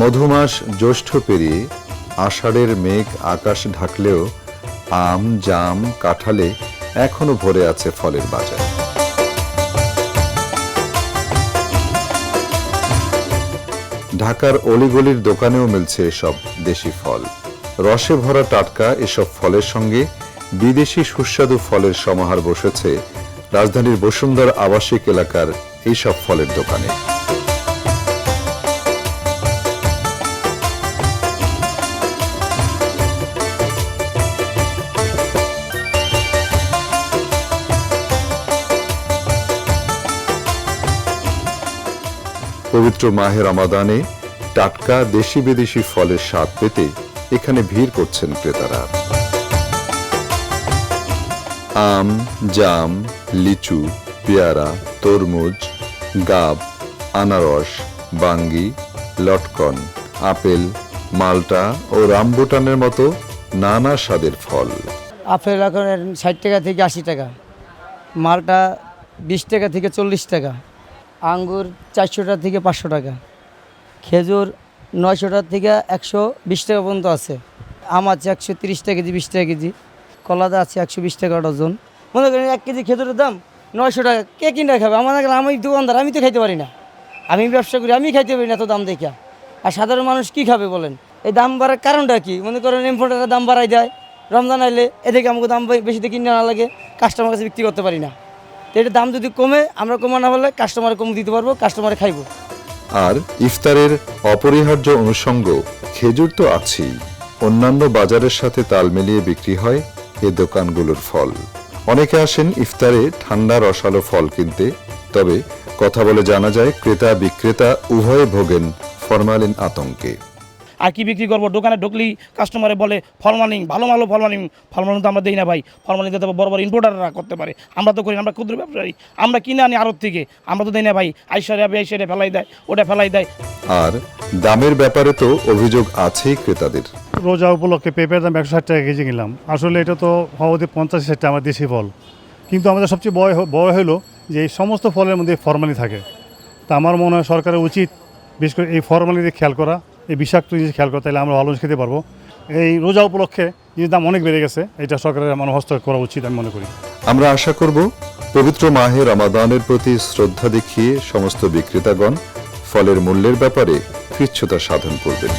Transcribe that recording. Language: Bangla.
মধুমাস জ্যৈষ্ঠ পেরিয়ে আষাঢ়ের মেঘ আকাশ ঢাকলেও আম, জাম, কাঁঠালে এখনও ভরে আছে ফলের বাজার। ঢাকার অলিগলির দোকানেও মিলছে এসব দেশি ফল। রসে ভরা টাটকা এসব ফলের সঙ্গে বিদেশি সুস্বাদু ফলের সমাহার বসেছে রাজধানীর বসুন্ধরা আবাসিক এলাকার এইসব ফলের দোকানে। পবিত্র মাহের আমাদানে টাটকা দেশি বিদেশি ফলের স্বাদ পেতে এখানে ভিড় করছেন ক্রেতারা। আম, জাম, লিচু, পেয়ারা, তরমুজ, গাব, আনারস, বাঙ্গি, লটকন, আপেল, মালটা ও রামবুটানের মতো নানা স্বাদের ফল। আপেল এখন ষাট টাকা থেকে আশি টাকা, মালটা বিশ টাকা থেকে চল্লিশ টাকা। আঙ্গুর চারশো টাকা থেকে পাঁচশো টাকা। খেজুর নয়শো টাকা থেকে একশো বিশ টাকা পর্যন্ত আছে। আম আছে একশো তিরিশ টাকা কেজি, বিশ টাকা কেজি। কলাদা আছে একশো বিশ টাকা ডজন। মনে করেন এক কেজি খেজুরের দাম নয়শো টাকা। কে কিনে খাবে? আমার আমি দোকানদার, আমি তো খাইতে পারি না। আমি ব্যবসা করি, আমি খাইতে পারি না এত দাম দেখা আর সাধারণ মানুষ কি খাবে বলেন? এই দাম বাড়ার কারণটা কি? মনে করেন ইম্পোর্টাররা দাম বাড়াই দেয়। রমজান আইলে এদিকে আমাকে দাম বে- বেশিতে কিনে না লাগে। কাস্টমার কাছে বিক্রি করতে পারি না। এটার দাম যদি কমে, আমরা কমা না বললে কাস্টমারে কম দিতে পারব কাস্টমারে খাইবো। আর ইফতারের অপরিহার্য অনুষঙ্গ, খেজুর তো আছেই। অন্যান্য বাজারের সাথে তাল মিলিয়ে বিক্রি হয় এ দোকানগুলোর ফল। অনেকে আসেন ইফতারে ঠান্ডা রসালো ফল কিনতে, তবে কথা বলে জানা যায় ক্রেতা বিক্রেতা উভয়ে ভোগেন ফরমালিন আতঙ্কে। আর কি বিক্রি করব? দোকানে ঢুকলেই কাস্টমারে বলে ফলমালিং ভালো ভালো ফলমালিং ফলমালিং তো আমরা দিই না ভাই। ফলমালিং তো বড় বড় ইম্পোর্টাররা করতে পারে। আমরা তো করি আমরা ক্ষুদ্র ব্যবসায়ী। আমরা কিনে আনি আড়ত থেকে। আমরা তো দিই না ভাই। আইসারে আইসারে ফেলাই দেয়। ওটা ফেলাই দেয়। আর দামের ব্যাপারে তো অভিযোগ আছেই ক্রেতাদের। রোজা উপলক্ষে পেঁপের দাম একশো ষাট টাকা কেজি কিনলাম। আসলে এটা তো হওয়াতে পঞ্চাশ ষাট টাকা আমার দেশি ফল। কিন্তু আমাদের সবচেয়ে বয় হ- বড় হলো যে এই সমস্ত ফলের মধ্যে ফরমালি থাকে। তা আমার মনে হয় সরকারের উচিত বিশেষ করে এই ফরমালি দিয়ে খেয়াল করা। এই বিষাক্ত জিনিস খেয়াল করে তাহলে আমরা ভালো খেতে পারব। এই রোজা উপলক্ষে জিনিস দাম অনেক বেড়ে গেছে, এটা সরকারের আমার হস্তক্ষেপ করা উচিত আমি মনে করি। আমরা আশা করব পবিত্র মাহে রমাদানের প্রতি শ্রদ্ধা দেখিয়ে সমস্ত বিক্রেতাগণ ফলের মূল্যের ব্যাপারে কৃচ্ছতা সাধন করবেন।